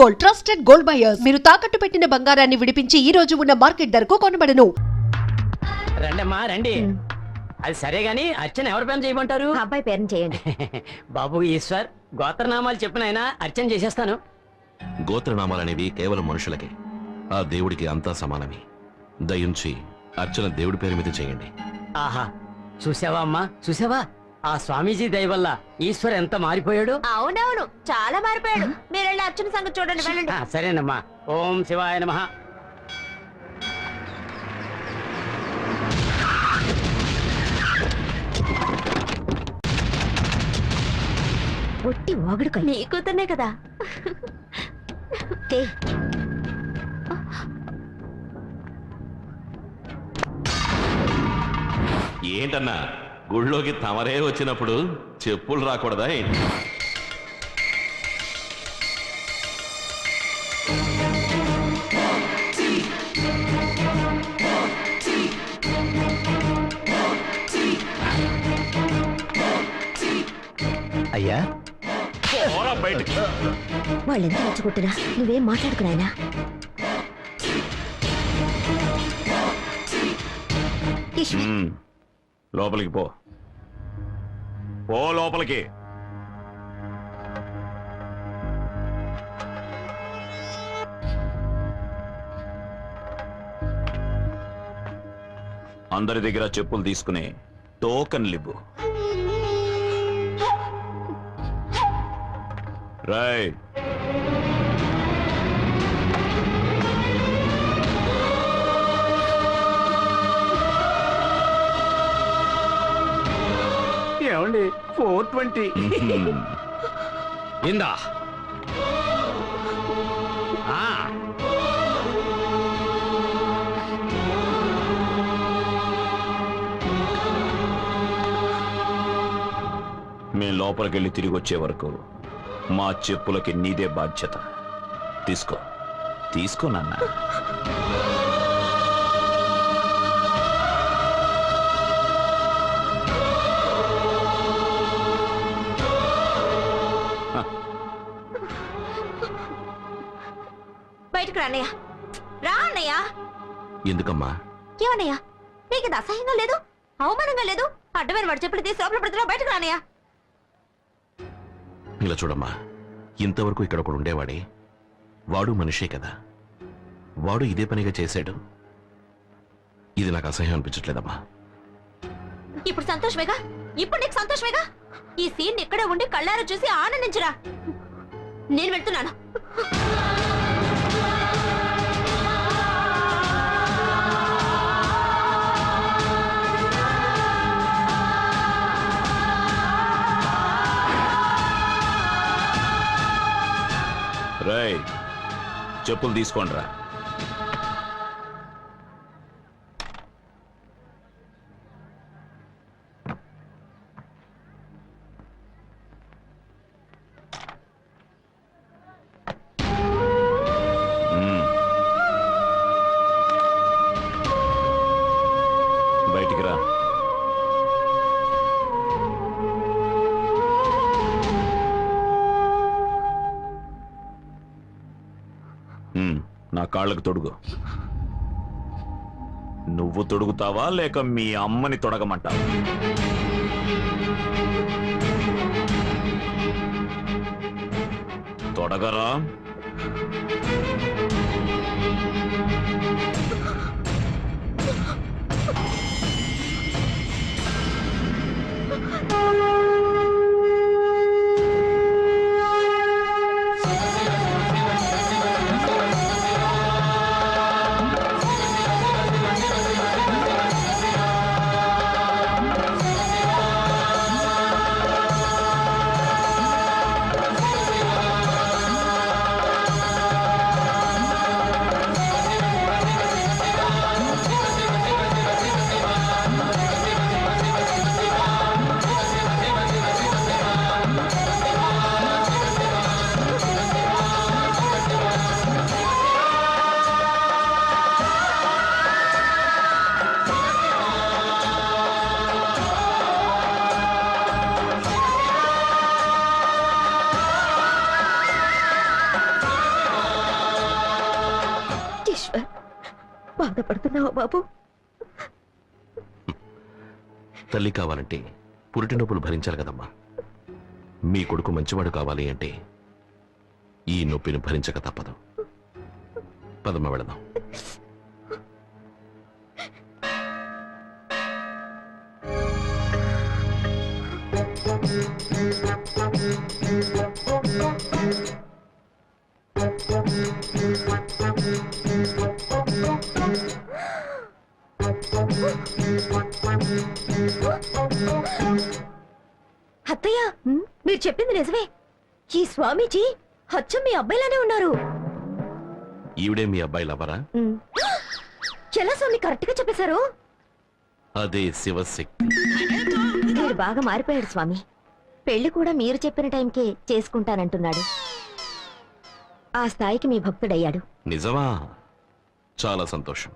Gold trusted gold buyers మీరు తాకట్టు పెట్టిన బంగారాన్ని విడిపించి ఈ రోజు ఉన్న మార్కెట్ ధరకు కొనబడను. రండమ్మా రండి. అది సరే గాని అర్చన ఎవరి పని చేయమంటారు? అబ్బాయి పేరుని చేయండి. బాబు ఈశ్వర్ గోత్రనామాలు చెప్పిన ఆయన అర్చన చేసేస్తాను. గోత్రనామాలనేవి కేవలం మనుషులకే. ఆ దేవుడికి అంతా సమానమే. దయించి అర్చన దేవుడి పేరు మీద చేయండి. ఆహా చూసావా అమ్మా? చూసావా? ఆ స్వామీజీ దయ వల్ల ఈశ్వర్ ఎంత మారిపోయాడు? అవునవును చాలా మారిపోయాడు. మీరు వెళ్ళి అర్చన సంగతి చూడండి వెళ్ళండి. ఆ, సరేనమ్మా. ఓం శివాయ నమ. ఒట్టి వాగుడు నీ కూతుర్నే కదా. ఏంటన్నా? గుళ్ళోకి తమరే వచ్చినప్పుడు చెప్పులు రాకూడదా ఏంటి? అయ్యా? పోరా బయటికి. వాళ్ళు ఎంత రెచ్చగొట్టినా నువ్వేం మాట్లాడుకున్నాయనా. లోపలికి పో. పో లోపలికి. అందరి దగ్గర చెప్పులు తీసుకుని టోకన్లు ఇవ్వు రాయ్ ఏమండి? ఫోర్ ట్వంటీ మ్మ్. ఇందా. ఆ, మేం లోపలికి వెళ్ళి తిరిగి వచ్చే వరకు మా చెప్పులకి నీదే బాధ్యత. తీసుకో. తీసుకో నాన్న. బయటకు రా అన్నయ్య. రా అన్నయ్య. ఎందుకమ్మా? ఏమన్నయ్య నీకు ఇది అసహ్యంగా లేదు? అవమానంగా లేదు? అడ్డమైన వాడు చెప్పులు తీసి లోపల పెడుతున్నావు బయటకు రా అన్నయ్య. ఇలా చూడమ్మా ఇంతవరకు ఇక్కడ ఒకడు ఉండేవాడే. వాడు మనిషే కదా. వాడు ఇదే పనిగా చేశాడు. ఇది నాకు అసహ్యం అనిపించట్లేదమ్మా. ఇప్పుడు సంతోషమేగా? ఇప్పుడు నీకు సంతోషమేగా? ఈ సీన్ ఇక్కడే ఉండి కళ్ళారా చూసి ఆనందించురా. నేను వెళ్తున్నాను. చెప్పులు తీసుకోండి రా కాళ్ళకు తొడుగు. నువ్వు తొడుగుతావా లేక మీ అమ్మని తొడగమంటావా? తొడగరా? బాధపడుతున్నావా బాబు? తల్లి కావాలంటే పురిటి నొప్పులు భరించాలి కదమ్మా. మీ కొడుకు మంచివాడు కావాలి అంటే ఈ నొప్పిని భరించక తప్పదు. పదమ్మ వెళదాం. స్వామీజీ అచ్చం మీ అబ్బాయిలానే ఉన్నారు. ఈవిడే మీ అబ్బాయి లవరా ఎలా స్వామి కరెక్ట్గా చెప్పేశారు. అదే శివశక్తి. మీరు బాగా మారిపోయాడు స్వామి. పెళ్ళి కూడా మీరు చెప్పిన టైంకే చేసుకుంటానంటున్నాడు. ఆ స్థాయికి మీ భక్తుడయ్యాడు. నిజమా? చాలా సంతోషం.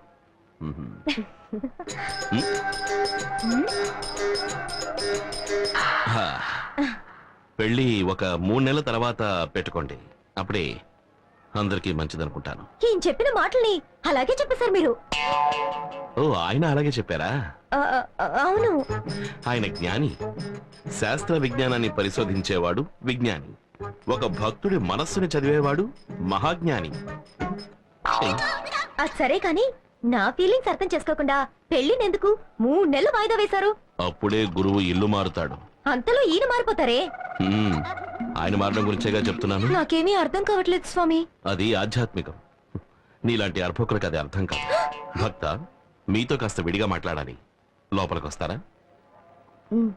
పెళ్ళి ఒక మూడు నెలల తర్వాత పెట్టుకోండి. అప్పుడే అందరికీ మంచిదనుకుంటాను. ఈయన చెప్పిన మాటల్ని అలాగే చెప్పేశారు మీరు. ఓ ఆయన అలాగే చెప్పారా? ఆ, ఆ, అవును. ఆయన జ్ఞాని. శాస్త్ర విజ్ఞానాన్ని పరిశోధించేవాడు విజ్ఞాని. ఒక భక్తుడి మనస్సుని చదివేవాడు మహాజ్ఞాని. ఏయ్, అది సరే కానీ నా ఫీలింగ్స్ అర్థం చేసుకోకుండా పెళ్ళినెందుకు మూడు నెలలు వాయిదా వేశారు? అప్పుడే గురువు ఇల్లు మారుతాడు. అంతలో ఈయన మారిపోతారే? ఆయన మారడం గురించేగా చెప్తున్నాను? నాకేమీ అర్థం కావట్లేదు స్వామి. అది ఆధ్యాత్మికం. నీలాంటి అర్భకులకు అది అర్థం కాదు. భక్త మీతో కాస్త విడిగా మాట్లాడాలి. లోపలికి వస్తారా ఉమ్.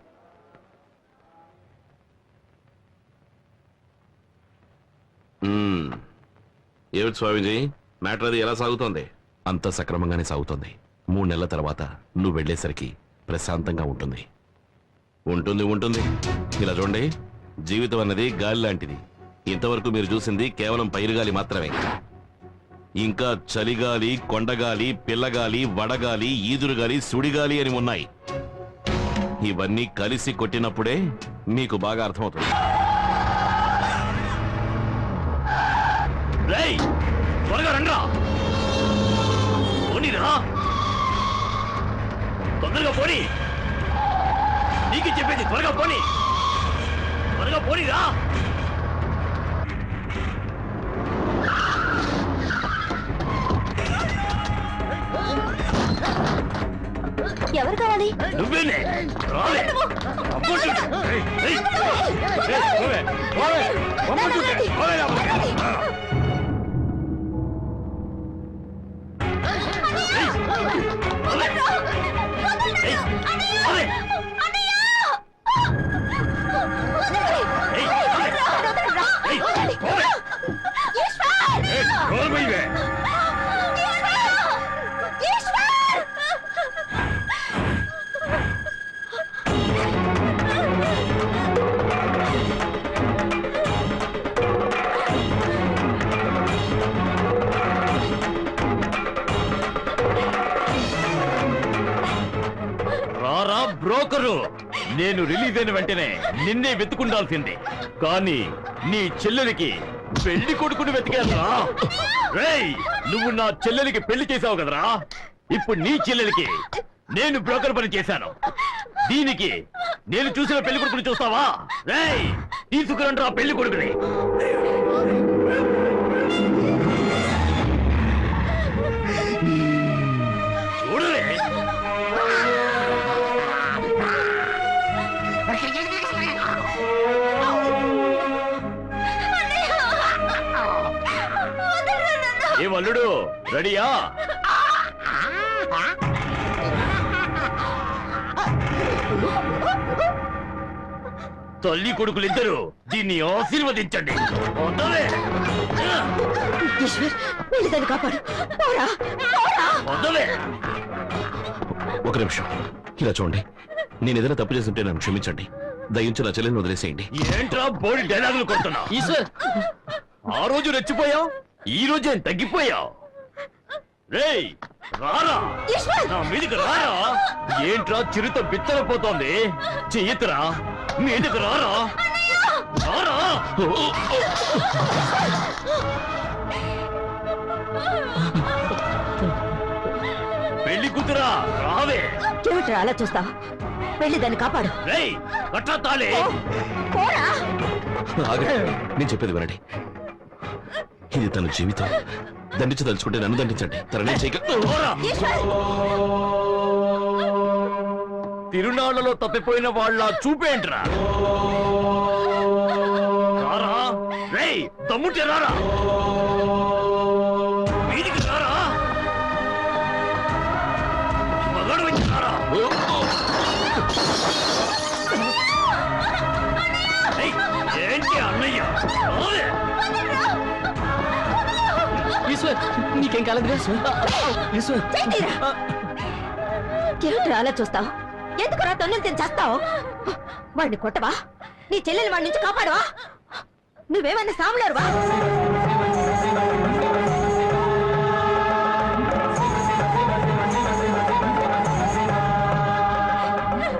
మ్మ్. ఏమిటి స్వామీజీ? మ్యాటర్ అది ఎలా సాగుతోంది? అంత సక్రమంగానే సాగుతోంది. మూడు నెలల తర్వాత నువ్వు వెళ్ళేసరికి ప్రశాంతంగా ఉంటుంది. ఉంటుంది ఉంటుంది. ఇలా చూడండి జీవితం అన్నది గాలి లాంటిది. ఇంతవరకు మీరు చూసింది కేవలం పైరుగాలి మాత్రమే. ఇంకా చలిగాలి కొండగాలి పిల్లగాలి వడగాలి ఈదురుగాలి సుడిగాలి అని ఉన్నాయి. ఇవన్నీ కలిసి కొట్టినప్పుడే మీకు బాగా అర్థమవుతుంది. త్వరగా రండ్రా. పోనీరా. తొందరగా పోనీ. నీకు చెప్పేది త్వరగా పోనీ. త్వరగా పోనీరా ఎవరు కావాలి? నువ్వేనే. రాలే రమ్మంటుంటే. బ్రోకరు నేను రిలీజ్ అయిన వెంటనే నిన్నే వెతుకుండాల్సిందే. కానీ నీ చెల్లెలికి పెళ్ళి కొడుకుని వెతికేదరా రేయ్ నువ్వు నా చెల్లెలికి పెళ్ళి చేసావు కదరా? ఇప్పుడు నీ చెల్లెలికి నేను బ్రోకర్ పని చేశాను. దీనికి నేను చూసిన పెళ్ళి కొడుకుని చూస్తావా? రేయ్ తీసుకురండి పెళ్ళి కొడుకుని. రెడీయా? తల్లి కొడుకులిద్దరు దీన్ని ఆశీర్వదించండి. వదలే. ఈశ్వర్ వెళ్ళి దాన్ని వదలే. ఒక నిమిషం. ఇలా చూడండి. నేను ఏదైనా తప్పు చేస్తుంటే నన్ను క్షమించండి. దయించి నా చెల్లెని వదిలేసేయండి. ఏంట్రా బోడి డైలాగులు కొడుతున్నా ఈశ్వర్! ఆ రోజు రెచ్చిపోయావు ఈ రోజు ఏం తగ్గిపోయావు? రేయ్ రారా. నా మీదికి రారా. ఏంట్రా చిరుత బిత్తర పోతోంది? చెయ్యతురా మీదికి రారా. రారా. పెళ్ళి కూతురా రావే. చెవిట్రా అలా చూస్తా వెళ్ళి దాన్ని కాపాడు. నేను చెప్పేది వినండి. ఇది తన జీవితం. దండించి తలుచుకుంటే నన్ను దండించండి. తననే చేయక తిరునాళ్ళలో తప్పిపోయిన వాళ్ళ చూపేంట్రా దమ్ముంటే రారా? ఈశ్వర్ నీకేం కాలేదుగా చేతిరా ఏమిట్రా అలా చూస్తావు? ఎందుకు రా తన్నులు తిని చేస్తావు? వాడిని కొట్టవా? నీ చెల్లెలు వాడి నుంచి కాపాడవా? నువ్వేమన్నా సాములారువా?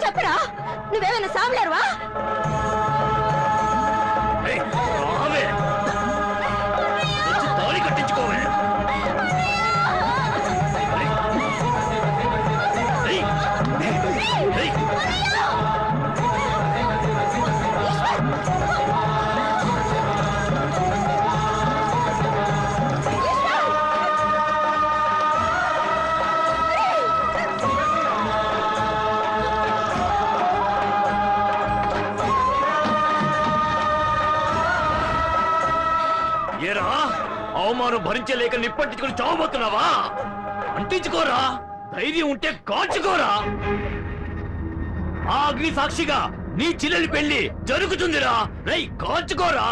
చెప్పరా నువ్వేమైనా సాములారువా? అవమానం భరించలేక నిప్పట్టించుకుని చావబోతున్నావా? అంటించుకోరా. ధైర్యం ఉంటే కాచుకోరా ఆ అగ్ని సాక్షిగా నీ చిల్లెలి పెళ్ళి జరుగుతుందిరా. రై కాచుకోరా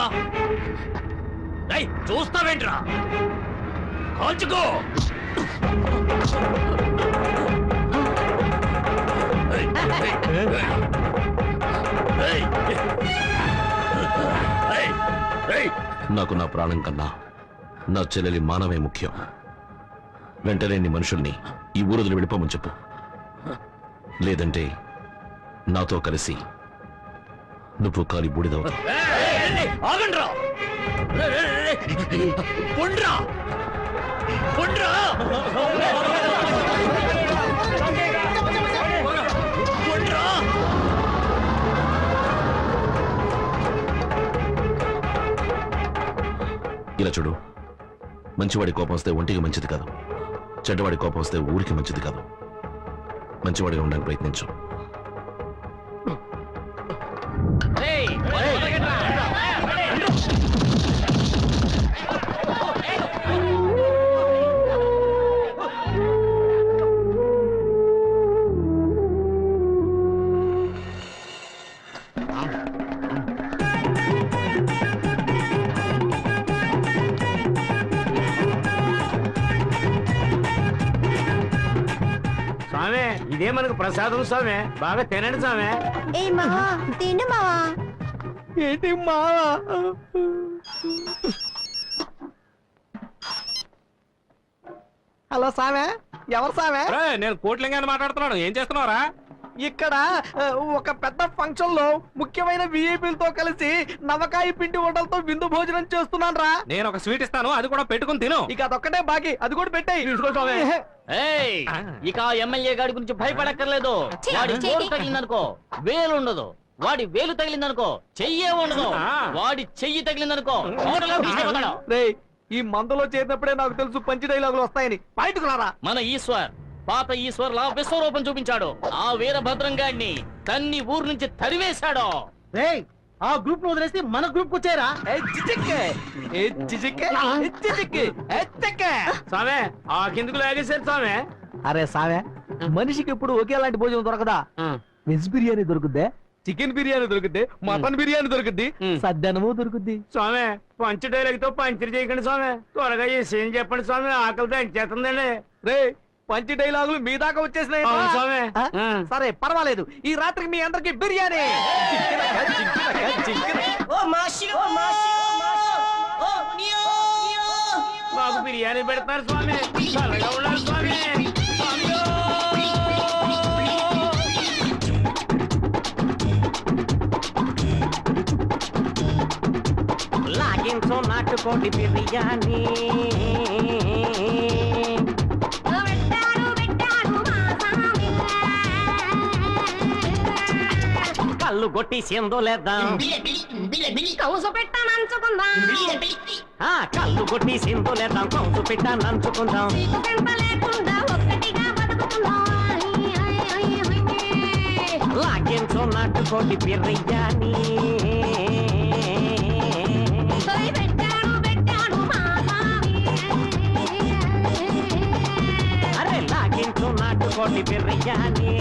రై చూస్తావేంట్రా? కాచుకో నాకు నా ప్రాణం కన్నా నా చెల్లెలి మానవే ముఖ్యం. వెంటనే నీ మనుషుల్ని ఈ ఊరుదులు విడిపోమని చెప్పు. లేదంటే నాతో కలిసి నువ్వు కాలి బూడిదవుతావు. ఇలా చూడు. మంచివాడి కోపం వస్తే ఒంటికి మంచిది కాదు. చెడ్డవాడి కోపం వస్తే ఊరికి మంచిది కాదు. మంచివాడిగా ఉండడానికి ప్రయత్నించు. ఇదే మనకు ప్రసాదం స్వామి. బాగా తినండి స్వామి. ఏ మావా తిండు మావా. ఏంటి మావా? హలో సామె ఎవరు సామె నేను కోట్లింగాన్ని మాట్లాడుతున్నాను. ఏం చేస్తున్నారా ఇక్కడ ఒక పెద్ద ఫంక్షన్లో ముఖ్యమైన విఐపీలతో కలిసి నవకాయ పిండి వంటలతో విందు భోజనం చేస్తున్నాను రా. నేను ఒక స్వీట్ ఇస్తాను అది కూడా పెట్టుకుని తిను. ఇక అదొక్కటే బాకీ అది కూడా పెట్టాయి. ఏయ్ ఇక ఎమ్మెల్యే గాడి గురించి భయపడక్కర్లేదు. వాడి. గోరు తగిలిందనుకో వేలు ఉండదు. వాడి వేలు తగిలిందనుకో చెయ్యే ఉండదు. వాడి చెయ్యి తగిలిందనుకో ఈ మందులో చేరినప్పుడే నాకు తెలుసు పంచి డైలాగులు వస్తాయని. బయటకు రారా. మన ఈశ్వర్ పాత ఈశ్వర్లా విశ్వరూపం చూపించాడు. ఆ వీరభద్రం గాడిని తన్ని ఊరు నుంచి తరివేశాడు. రేయ్ ఆ గ్రూప్ను వదిలేసి మన గ్రూప్కు చేరా ఏ చిచిక్కే ఏ చిచిక్కే ఏ చిచిక్కే ఏ చిక్కే స్వామి ఆ కిందకు లాగేశారు స్వామి అరే సామె మనిషికి ఎప్పుడు ఒకేలాంటి భోజనం దొరకదా? వెజ్ బిర్యానీ దొరుకుద్దే? చికెన్ బిర్యానీ దొరుకుద్ది మటన్ బిర్యానీ దొరుకుద్ది. సద్దనము దొరుకుద్ది. స్వామి పంచ డైలాగ్తో పంచర్ చేయకండి స్వామి త్వరగా ఈ సీన్ చెప్పండి స్వామి ఆకలితో చేస్తుందండి రే పంచి డైలాగులు మీ దాకా వచ్చేసినాయి అవును స్వామి. ఆ? ఆ. సరే పర్వాలేదు ఈ రాత్రికి మీ అందరికి బిర్యానీ జింకినక. మాకు బిర్యానీ పెడతారు స్వామి చల్లగా ఉండాలి స్వామి స్వామియో! లాగించు నాటుకోటి బిర్యానీ కళ్ళు కొట్టి సింధులేద్దాం కౌసు పెట్టానంచుకుందాం ఆ, కళ్ళు కొట్టి సింధులేద్దాం కౌసు పెట్టా నంచుకుందాం సిగ్గుకెంత లేకుండా ఒక్కటిగా బతుకుతున్నాం లాగించు నాటుకోటి బిర్యానీ. అరే లాగించు నాటుకోటి బిర్యానీ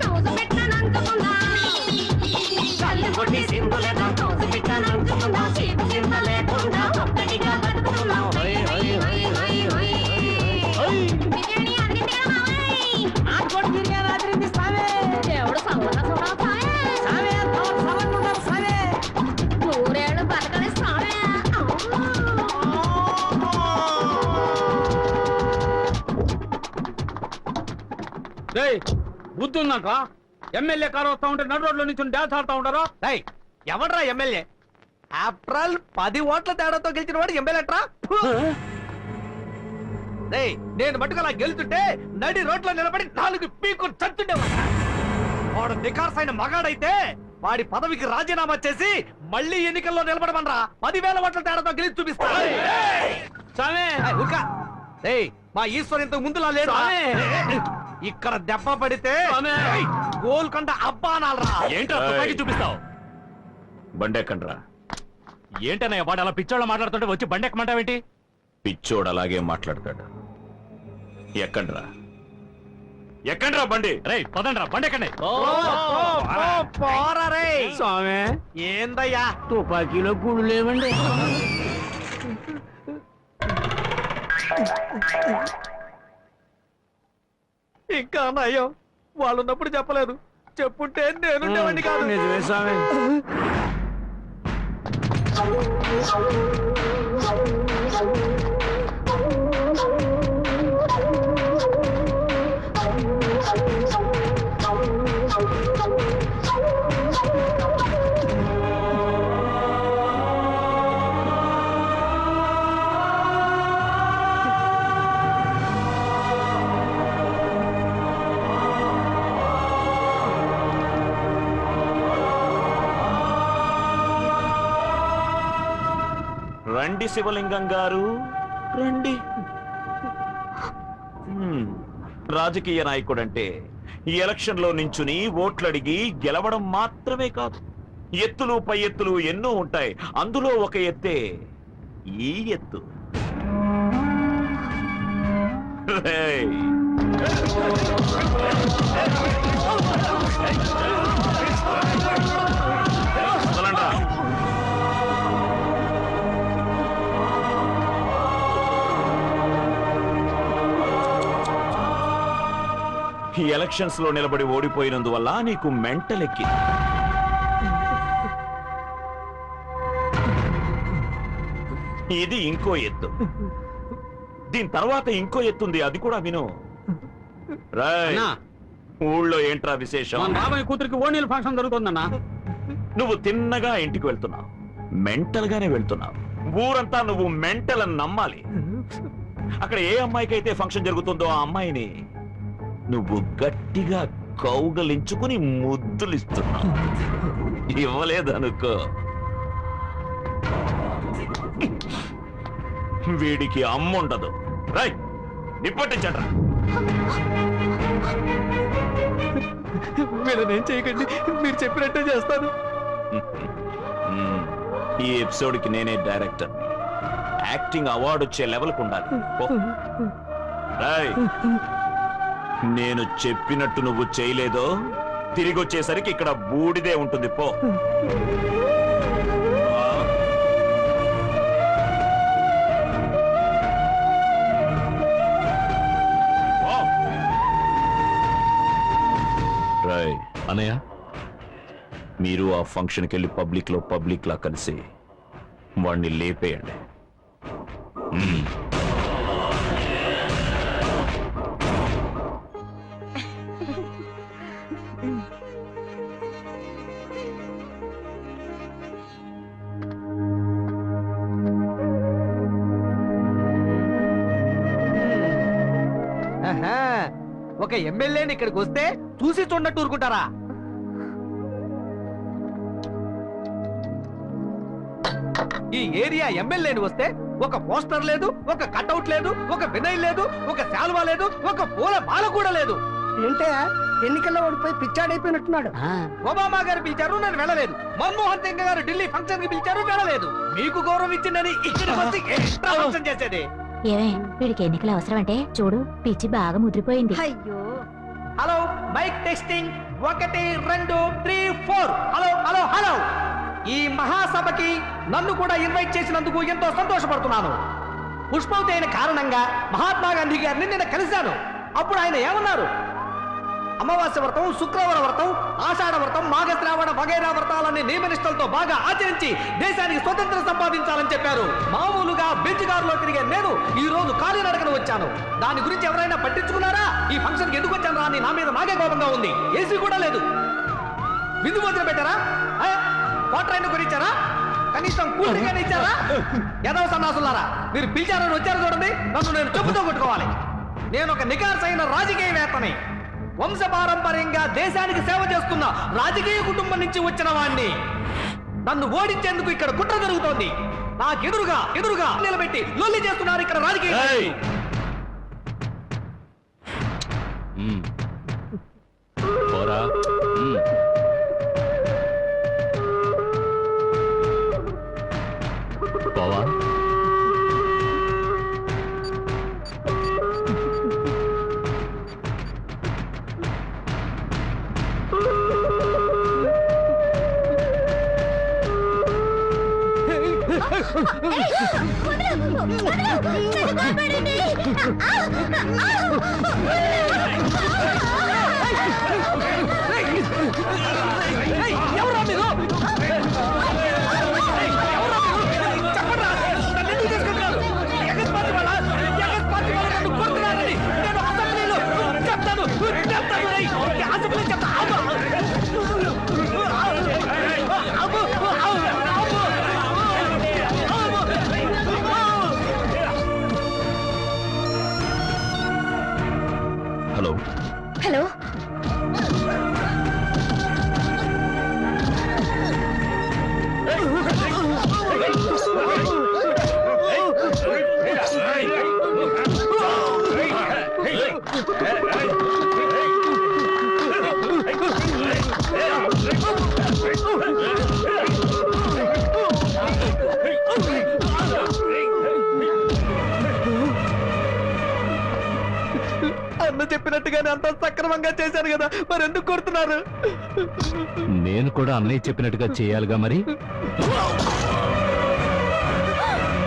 కౌసు పెట్టానంచుకుందాం కళ్ళు కొట్టి బుద్ధి ఉందంట ఎమ్మెల్యే కారు వస్తా ఉంటే నడు రోడ్లో నుంచి డాన్స్ ఆడుతా ఉంటారా? ఏయ్, ఎవడ్రా ఎమ్మెల్యే ఆఫ్టర్ పది ఓట్ల తేడాతో గెలిచిన వాడు ఎమ్మెల్యేట్రా రేయ్ నేను మటుకు అలా గెలుతుంటే నడి రోడ్లో నిలబడి నాలుగు పీకు చచ్చుండేవాడు వాడు నికార్సైన మగాడైతే వాడి పదవికి రాజీనామా చేసి మళ్ళీ ఎన్నికల్లో నిలబడమనరా. పదివేల ఓట్ల తేడాతో గెలిచి చూపిస్తా. మా ఈశ్వర్ ఇంతకు ముందులా స్వామి. ఇక్కడ దెబ్బ పడితే గోల్కొండ అబ్బా అనాలరా ఏంట్రా తుపాకీ చూపిస్తావు? బండెక్కండ్రా. ఏంటన్నయ్య వాడు అలా పిచ్చోళ్ళ మాట్లాడుతుంటే వచ్చి బండెక్కమంటావేంటి? పిచ్చోడు అలాగే మాట్లాడతాడు. ఎక్కండ్రా. ఎక్కండ్రా బండి. రే పదండ్రా బండెక్కండి. ఓ, ఓ, పోరా రేయ్. స్వామి. ఏందయ్యా? తుపాకీలో గుళ్ళు లేవండి. ఇంకా అయ్యో వాళ్ళు ఉన్నప్పుడు చెప్పలేదు. చెప్పుంటే నేనుండేవాడిని కాదు. నిజమే స్వామి. రండి శివలింగం గారు. రండి. రాజకీయ నాయకుడంటే ఈ ఎలక్షన్లో నించుని ఓట్లడిగి గెలవడం మాత్రమే కాదు ఎత్తులు పై ఎత్తులు ఎన్నో ఉంటాయి. అందులో ఒక ఎత్తే ఈ ఎత్తు. ఎలక్షన్స్లో నిలబడి ఓడిపోయినందువల్ల నీకు మెంటల్ ఎక్కి ఇది ఇంకో ఎత్తు. దీని తర్వాత ఇంకో ఎత్తుంది అది కూడా విను. రాయ్ అన్నా. ఊళ్ళో ఏంట్రా విశేషం? బాబాయ్ కూతురికి ఓణీల ఫంక్షన్ జరుగుతుందన్నా. నువ్వు తిన్నగా ఇంటికి వెళ్తున్నావు మెంటల్ గానే వెళ్తున్నావు. ఊరంతా నువ్వు మెంటల్ అని నమ్మాలి. అక్కడ ఏ అమ్మాయికి అయితే ఫంక్షన్ జరుగుతుందో ఆ అమ్మాయిని నువ్వు గట్టిగా కౌగలించుకుని ముద్దులిస్తున్నావు. ఇవ్వలేదనుకో. వీడికి అమ్ముండదు. రై నిప్పట్టించండ్రా. వీళ్ళనేం చేయకండి మీరు చెప్పినట్టే చేస్తాను. ఈ ఎపిసోడ్కి నేనే డైరెక్టర్. యాక్టింగ్ అవార్డు వచ్చే లెవెల్కి ఉండాలి. రాయ్ నేను చెప్పినట్టు నువ్వు చేయలేదో తిరిగి వచ్చేసరికి ఇక్కడ బూడిదే ఉంటుంది పో. రాయ్ అనయ్య మీరు ఆ ఫంక్షన్కి వెళ్ళి పబ్లిక్లో పబ్లిక్లా కలిసి వాడిని లేపేయండి. ఒక ఎమ్మెల్యేని ఇక్కడికి వస్తే చూసి చూడనట్టు ఊరుకుంటారా? ఈ ఏరియా ఎమ్మెల్యేని వస్తే ఒక పోస్టర్ లేదు ఒక కట్అవుట్ లేదు ఒక వినయ్ లేదు ఒక శాల్వా లేదు ఒక పూల మాల కూడా లేదు. ఏంటే? ఎన్నికల్లో ఓడిపోయి పిచ్చాడైపోయినట్టున్నాడు. ఒబామా గారు పిలిచారు నేను వెళ్ళలేదు. మన్మోహన్ సింగ్ గారు ఢిల్లీ ఫంక్షన్కి పిలిచారు వెళ్ళలేదు. మీకు గౌరవం ఇచ్చిందని ఫంక్షన్ చేసేది. ఏమే వీడికి ఎన్నికలు అవసరం అంటే చూడు పిచ్చి బాగా ముద్రిపోయింది. అయ్యో. హలో మైక్ టెస్టింగ్ ఒకటి రెండు three four. Hello hello hello. ఈ మహాసభకి నన్ను కూడా ఇన్వైట్ చేసినందుకు ఎంతో సంతోషపడుతున్నాను. పుష్పవతి అయిన కారణంగా మహాత్మా గాంధీ గారిని నిన్న కలిశాను. అప్పుడు ఆయన ఏమన్నారు? అమావాస్య వ్రతం శుక్రవార వ్రతం ఆషాఢ వ్రతం మాఘశ్రావణ వగైరా వ్రతాలన్నీ నియమనిష్టలతో బాగా ఆచరించి దేశానికి స్వతంత్రం సంపాదించాలని చెప్పారు. మామూలుగా బెంచ్ కారులో తిరిగే నేను ఈ రోజు కాలినడకన వచ్చాను. దాని గురించి ఎవరైనా పట్టించుకున్నారా? ఈ ఫంక్షన్ ఎందుకు వచ్చాను అని నా మీద నాకే కోపంగా ఉంది. ఏసీ కూడా లేదు. విందు భోజనం పెట్టారా? కోట్రైన్ వాటర్ అయినా కొనిచ్చారా? కనీసం కూల్ ఇచ్చారా? ఎదవ సన్నాసులారా మీరు పిలిచారని వచ్చారు చూడండి. నన్ను నేను చెప్పుతో కొట్టుకోవాలి. నేను ఒక నికార్సైన రాజకీయవేత్తని. వంశపారంపర్యంగా దేశానికి సేవ చేస్తున్న రాజకీయ కుటుంబం నుంచి వచ్చిన వాణ్ణి. నన్ను ఓడించేందుకు ఇక్కడ కుట్ర జరుగుతోంది. నాకెదురుగా ఎదురుగా నిలబెట్టి లొల్లి చేస్తున్నారు ఇక్కడ రాజకీయ. పోరా. ఏయ్, హలో హలో చెప్పినట్టుగానే అంత సక్రమంగా చేశారు కదా. మరి ఎందుకు కొడుతున్నారు? నేను కూడా అన్నయ్య చెప్పినట్టుగా చేయాలిగా మరి?